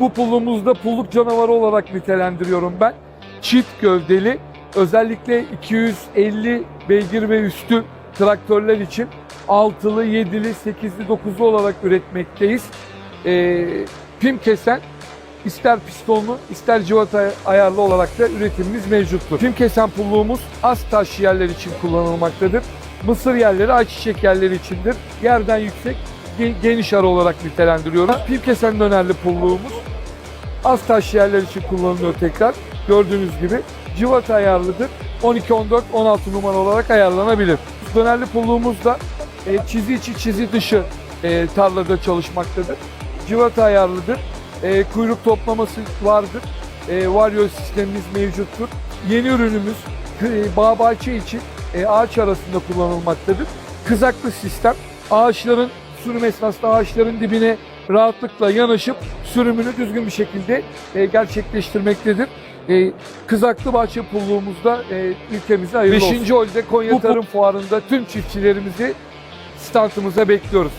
Bu pullumuzu da pulluk canavarı olarak nitelendiriyorum ben. Çift gövdeli, özellikle 250 beygir ve üstü traktörler için altılı, yedili, sekizli, dokuzlu olarak üretmekteyiz. Ee, pim kesen ister pistonlu ister civata ayarlı olarak da üretimimiz mevcuttur. Pim kesen pulluğumuz az taş yerler için kullanılmaktadır. Mısır yerleri, ayçiçek yerleri içindir. Yerden yüksek, ge- geniş ara olarak nitelendiriyoruz. Pim kesen dönerli pulluğumuz az taş yerler için kullanılıyor tekrar. Gördüğünüz gibi civata ayarlıdır. 12, 14, 16 numara olarak ayarlanabilir. Dönerli pulluğumuz da e, çizi içi çizi dışı e, tarlada çalışmaktadır. Civata ayarlıdır. E, kuyruk toplaması vardır. E, varyo sistemimiz mevcuttur. Yeni ürünümüz e, bağ bahçe için e, ağaç arasında kullanılmaktadır. Kızaklı sistem ağaçların sürüm esnasında ağaçların dibine rahatlıkla yanaşıp sürümünü düzgün bir şekilde e, gerçekleştirmektedir. E, kızaklı bahçe pulluğumuzda e, ülkemize hayırlı olsun. 5. Holde Konya bu- Tarım Fuarı'nda tüm çiftçilerimizi standımıza bekliyoruz.